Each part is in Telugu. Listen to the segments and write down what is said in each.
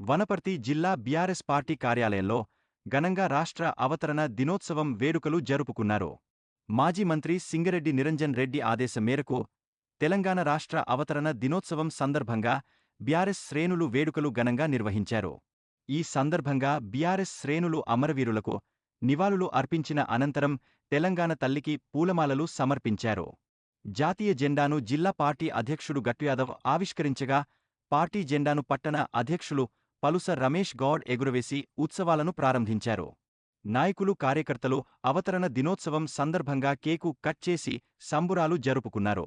వనపర్తి జిల్లా బీఆర్ఎస్ పార్టీ కార్యాలయంలో ఘనంగా రాష్ట్ర అవతరణ దినోత్సవం వేడుకలు జరుపుకున్నారు. మాజీ మంత్రి సింగరెడ్డి నిరంజన్ రెడ్డి ఆదేశం మేరకు తెలంగాణ రాష్ట్ర అవతరణ దినోత్సవం సందర్భంగా బీఆర్ఎస్ శ్రేణులు వేడుకలు ఘనంగా నిర్వహించారు. ఈ సందర్భంగా బీఆర్ఎస్ శ్రేణులు అమరవీరులకు నివాళులు అర్పించిన అనంతరం తెలంగాణ తల్లికి పూలమాలలు సమర్పించారు. జాతీయ జెండాను జిల్లా పార్టీ అధ్యక్షుడు గట్టుయాదవ్ ఆవిష్కరించగా పార్టీ జెండాను పట్టణ అధ్యక్షులు పలుస రమేష్ గౌడ్ ఎగురవేసి ఉత్సవాలను ప్రారంభించారు. నాయకులు కార్యకర్తలు అవతరణ దినోత్సవం సందర్భంగా కేకు కట్ చేసి సంబురాలు జరుపుకున్నారు.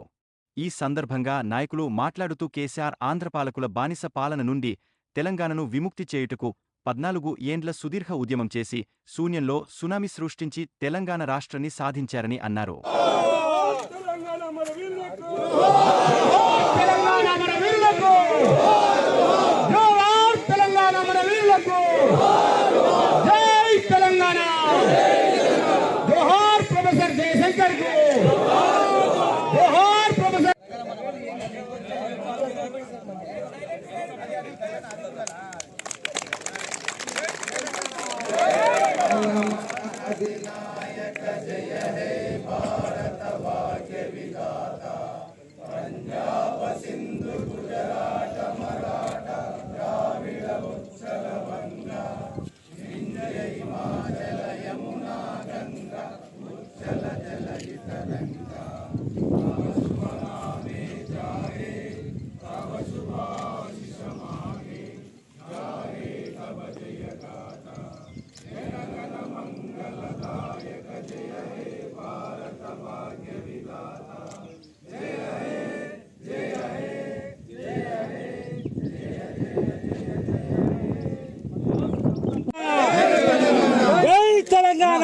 ఈ సందర్భంగా నాయకులు మాట్లాడుతూ కేసీఆర్ ఆంధ్రపాలకుల బానిస పాలన నుండి తెలంగాణను విముక్తి చేయుటకు పద్నాలుగు ఏండ్ల సుదీర్ఘ ఉద్యమం చేసి శూన్యంలో సునామీ సృష్టించి తెలంగాణ రాష్ట్రాన్ని సాధించారని అన్నారు. తెలంగాణ మన వీరులకు తెలంగాణ మన వీరులకు జోహార్ తెలంగాణ మన వీరులకు జై తెలంగాణ జోహార్ ప్రొఫెసర్ జయశంకర్కు జోహార్ ప్రొఫెసర్ జై తెలంగాణ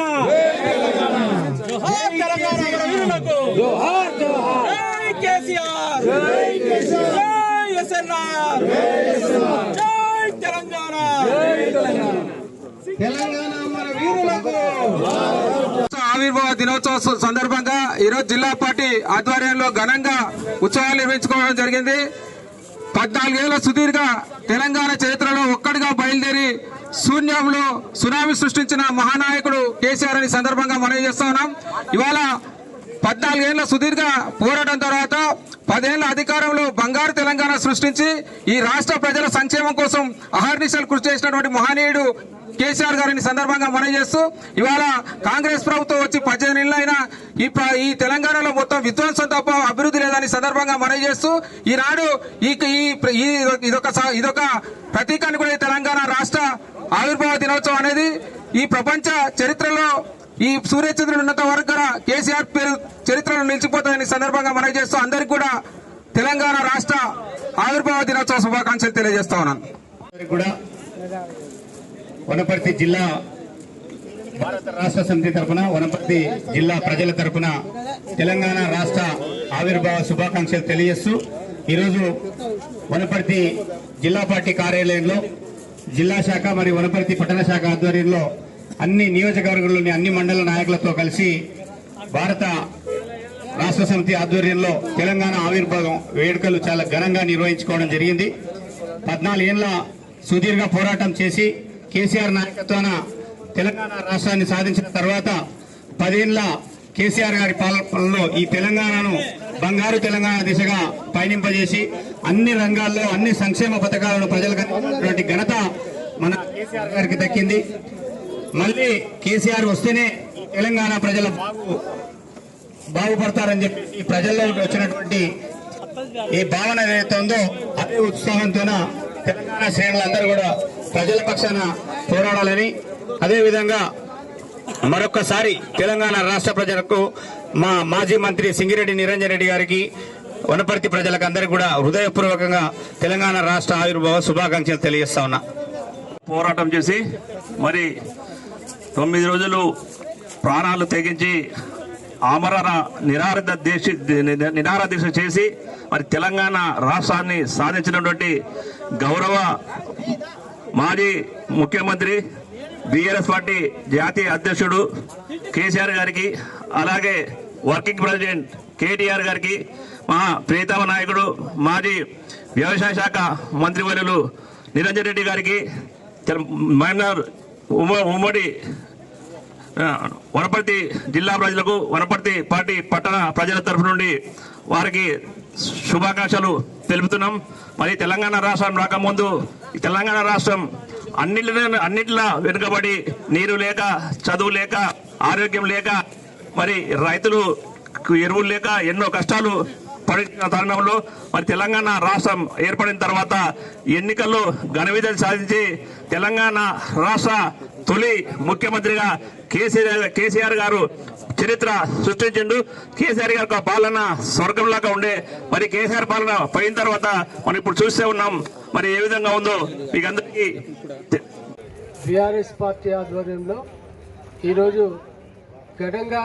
జోహార్ తెలంగాణ మన వీరులకు జోహార్ జోహార్ జై కేసీఆర్ జై కేసీఆర్ జై ఎస్ఎన్ఆర్ జై తెలంగాణ తెలంగాణ మన వీరులకు ఆవిర్భావ దినోత్సవ సందర్భంగా ఈరోజు జిల్లా పార్టీ ఆధ్వర్యంలో ఘనంగా ఉత్సవాలు నిర్వహించుకోవడం జరిగింది. పద్నాలుగేళ్ళ సుదీర్ఘ తెలంగాణ చరిత్రలో ఒక్కడిగా బయలుదేరి శూన్యంలో సునామీ సృష్టించిన మహానాయకుడు కేసీఆర్ అని సందర్భంగా మనవి చేస్తా ఉన్నాం. ఇవాళ పద్నాలుగేళ్ళ సుదీర్ఘ పోరాటం తర్వాత పదేళ్ళ అధికారంలో బంగారు తెలంగాణ సృష్టించి ఈ రాష్ట్ర ప్రజల సంక్షేమం కోసం అహర్నిశలు కృషి చేసినటువంటి మహనీయుడు కేసీఆర్ గారిని సందర్భంగా మనం చేస్తూ ఇవాళ కాంగ్రెస్ ప్రభుత్వం వచ్చి పద్దెనిమిది నెలలు అయినా ఈ ఈ తెలంగాణలో మొత్తం విధ్వంసం తప్ప అభివృద్ధి లేదని సందర్భంగా మనం చేస్తూ ఈనాడు ఈ ఈ ఈ ఇదొక ఇదొక ప్రతీకాన్ని కూడా ఈ తెలంగాణ రాష్ట్ర ఆవిర్భావ దినోత్సవం అనేది ఈ ప్రపంచ చరిత్రలో ఈ సూర్యచంద్రుడు ఉన్నంత వరకు కూడా కేసీఆర్ పేరు సందర్భంగా మనవి చేస్తూ? అందరికీ కూడా తెలంగాణ రాష్ట్ర ఆవిర్భావ దినోత్సవ శుభాకాంక్షలు తెలియజేస్తా ఉన్నాను. కూడా వనపర్తి జిల్లా భారత రాష్ట్ర సమితి తరపున వనపర్తి జిల్లా ప్రజల తరపున తెలంగాణ రాష్ట్ర ఆవిర్భావ శుభాకాంక్షలు తెలియజేస్తూ ఈరోజు వనపర్తి జిల్లా పార్టీ కార్యాలయంలో జిల్లా శాఖ మరియు వనపర్తి పట్టణ శాఖ ఆధ్వర్యంలో అన్ని నియోజకవర్గంలోని అన్ని మండల నాయకులతో కలిసి భారత రాష్ట్ర సమితి ఆధ్వర్యంలో తెలంగాణ ఆవిర్భావం వేడుకలు చాలా ఘనంగా నిర్వహించుకోవడం జరిగింది. పద్నాలుగేళ్ళ సుదీర్ఘ పోరాటం చేసి కేసీఆర్ నాయకత్వాన తెలంగాణ రాష్ట్రాన్ని సాధించిన తర్వాత పదేళ్ళ కేసీఆర్ గారి పాలనలో ఈ తెలంగాణను బంగారు తెలంగాణ దిశగా పయనింపజేసి అన్ని రంగాల్లో అన్ని సంక్షేమ పథకాలను ప్రజలకు అందించినటువంటి ఘనత మన కేసీఆర్ గారికి దక్కింది. మళ్ళీ కేసీఆర్ వస్తేనే తెలంగాణ ప్రజల బాగు బాగుపడతారని చెప్పి ప్రజల్లో వచ్చినటువంటి ఈ భావన ఏదైతే ఉందో అదే ఉత్సాహంతోన తెలంగాణ శ్రేణులందరూ కూడా ప్రజల పక్షాన పోరాడాలని అదేవిధంగా మరొక్కసారి తెలంగాణ రాష్ట్ర ప్రజలకు మా మాజీ మంత్రి సింగిరెడ్డి నిరంజన్ రెడ్డి గారికి వనపర్తి ప్రజలకు అందరికీ కూడా హృదయపూర్వకంగా తెలంగాణ రాష్ట్ర ఆవిర్భావ శుభాకాంక్షలు తెలియజేస్తా ఉన్నా. పోరాటం చేసి మరి తొమ్మిది రోజులు ప్రాణాలు తెగించి ఆమరణ నిరారద దేశ నిరార దీక్ష చేసి మరి తెలంగాణ రాష్ట్రాన్ని సాధించినటువంటి గౌరవ మాజీ ముఖ్యమంత్రి బీఆర్ఎస్ పార్టీ జాతీయ అధ్యక్షుడు కేసీఆర్ గారికి అలాగే వర్కింగ్ ప్రెసిడెంట్ కేటీఆర్ గారికి మా ప్రీతమ నాయకుడు మాజీ వ్యవసాయ శాఖ మంత్రివర్యులు నిరంజన్ రెడ్డి గారికి మైనర్ ఉమ్మ- ఉమ్మడి వనపర్తి జిల్లా ప్రజలకు వనపర్తి పార్టీ పట్టణ ప్రజల తరఫు నుండి వారికి శుభాకాంక్షలు తెలుపుతున్నాం. మరి తెలంగాణ రాష్ట్రం రాకముందు తెలంగాణ రాష్ట్రం అన్నింటిలో అన్నిటిలా వెనుకబడి నీరు లేక చదువు లేక ఆరోగ్యం లేక మరి రైతులు ఎరువులు లేక ఎన్నో కష్టాలు పడిన తరుణంలో మరి తెలంగాణ రాష్ట్రం ఏర్పడిన తర్వాత ఎన్నికల్లో ఘన విజయం సాధించి తెలంగాణ రాష్ట్ర తొలి ముఖ్యమంత్రిగా కేసీఆర్ కేసీఆర్ గారు చరిత్ర సృష్టించిండు. కేసీఆర్ గారి యొక్క పాలన స్వర్గంలాగా ఉండే మరి కేసీఆర్ పాలన పోయిన తర్వాత మనం ఇప్పుడు చూస్తే ఉన్నాం. మరి ఏ విధంగా ఉందో మీకు అందరికీ బీఆర్ఎస్ పార్టీ ఆధ్వర్యంలో ఈరోజు ఘనంగా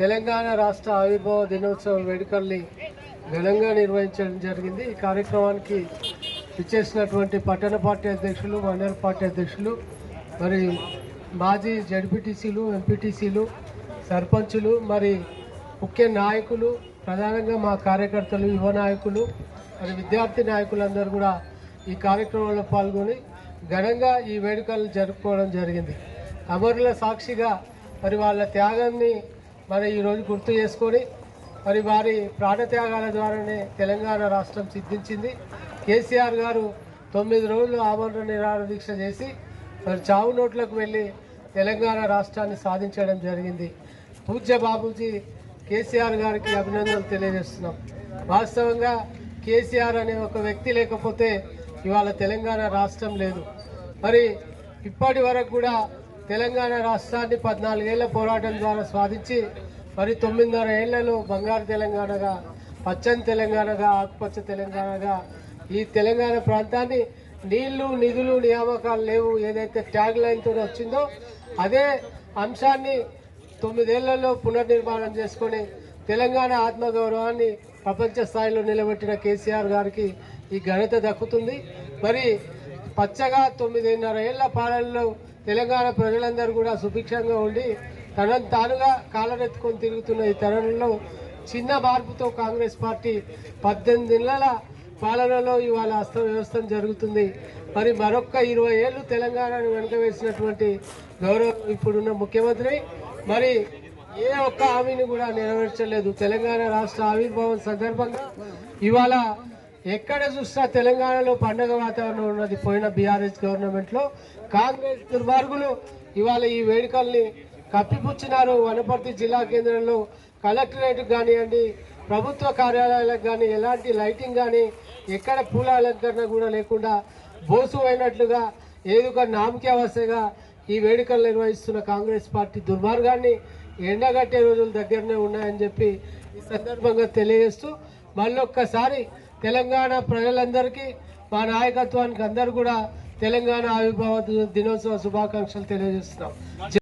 తెలంగాణ రాష్ట్ర ఆవిర్భావ దినోత్సవ వేడుకల్ని ఘనంగా నిర్వహించడం జరిగింది. ఈ కార్యక్రమానికి ఇచ్చేసినటువంటి పట్టణ పార్టీ అధ్యక్షులు మండల పార్టీ అధ్యక్షులు మరి మాజీ జడ్పీటీసీలు ఎంపీటీసీలు సర్పంచులు మరి ముఖ్య నాయకులు ప్రధానంగా మా కార్యకర్తలు యువ నాయకులు మరి విద్యార్థి నాయకులందరూ కూడా ఈ కార్యక్రమంలో పాల్గొని ఘనంగా ఈ వేడుకలు జరుపుకోవడం జరిగింది. అమరుల సాక్షిగా మరి వాళ్ళ త్యాగాన్ని మరి ఈరోజు గుర్తు చేసుకొని మరి వారి ప్రాణత్యాగాల ద్వారానే తెలంగాణ రాష్ట్రం సిద్ధించింది. కేసీఆర్ గారు తొమ్మిది రోజులు ఆమరణ నిరాహార దీక్ష చేసి మరి చావు నోట్లకు వెళ్ళి తెలంగాణ రాష్ట్రాన్ని సాధించడం జరిగింది. పూజ్య బాబూజీ కేసీఆర్ గారికి అభినందనలు తెలియజేస్తున్నాం. వాస్తవంగా కేసీఆర్ అనే ఒక వ్యక్తి లేకపోతే ఇవాళ తెలంగాణ రాష్ట్రం లేదు. మరి ఇప్పటి వరకు కూడా తెలంగాణ రాష్ట్రాన్ని పద్నాలుగేళ్ళ పోరాటం ద్వారా సాధించి మరి తొమ్మిదిన్నర ఏళ్ళలో బంగారు తెలంగాణగా పచ్చని తెలంగాణగా ఆకుపచ్చ తెలంగాణగా ఈ తెలంగాణ ప్రాంతాన్ని నీళ్ళు నిధులు నియామకాలు లేవు ఏదైతే ట్యాగ్ లైన్తో వచ్చిందో అదే అంశాన్ని తొమ్మిదేళ్ళలో పునర్నిర్మాణం చేసుకొని తెలంగాణ ఆత్మగౌరవాన్ని ప్రపంచ స్థాయిలో నిలబెట్టిన కేసీఆర్ గారికి ఈ ఘనత దక్కుతుంది. మరి పచ్చగా తొమ్మిదిన్నర ఏళ్ళ పాలనలో తెలంగాణ ప్రజలందరూ కూడా సుభిక్షంగా ఉండి తనను తానుగా కాలరెత్తుకొని తిరుగుతున్న ఈ తరుణంలో చిన్న మార్పుతో కాంగ్రెస్ పార్టీ పద్దెనిమిది నెలల పాలనలో ఇవాళ అస్తవ్యవస్థ జరుగుతుంది. మరి మరొక్క ఇరవై ఏళ్ళు తెలంగాణను వెనుక వేసినటువంటి గౌరవం ఇప్పుడున్న ముఖ్యమంత్రి మరి ఏ ఒక్క హామీని కూడా నెరవేర్చలేదు. తెలంగాణ రాష్ట్ర ఆవిర్భావం సందర్భంగా ఇవాళ ఎక్కడ చూసినా తెలంగాణలో పండగ వాతావరణం ఉన్నది. పోయిన బీఆర్ఎస్ గవర్నమెంట్లో కాంగ్రెస్ దుర్మార్గులు ఇవాళ ఈ వేడుకల్ని కప్పిపుచ్చినారు. వనపర్తి జిల్లా కేంద్రంలో కలెక్టరేట్ కానివ్వండి ప్రభుత్వ కార్యాలయాలకు కానీ ఎలాంటి లైటింగ్ కానీ ఎక్కడ పూల అలంకరణ కూడా లేకుండా బోసు అయినట్లుగా ఏదో ఒక ఈ వేడుకలు నిర్వహిస్తున్న కాంగ్రెస్ పార్టీ దుర్మార్గాన్ని ఎండగట్టే రోజులు దగ్గరనే ఉన్నాయని చెప్పి ఈ సందర్భంగా తెలియజేస్తూ మళ్ళొక్కసారి తెలంగాణ ప్రజలందరికీ మా నాయకత్వానికి అందరూ కూడా తెలంగాణ ఆవిర్భావ దినోత్సవ శుభాకాంక్షలు తెలియజేస్తున్నాం.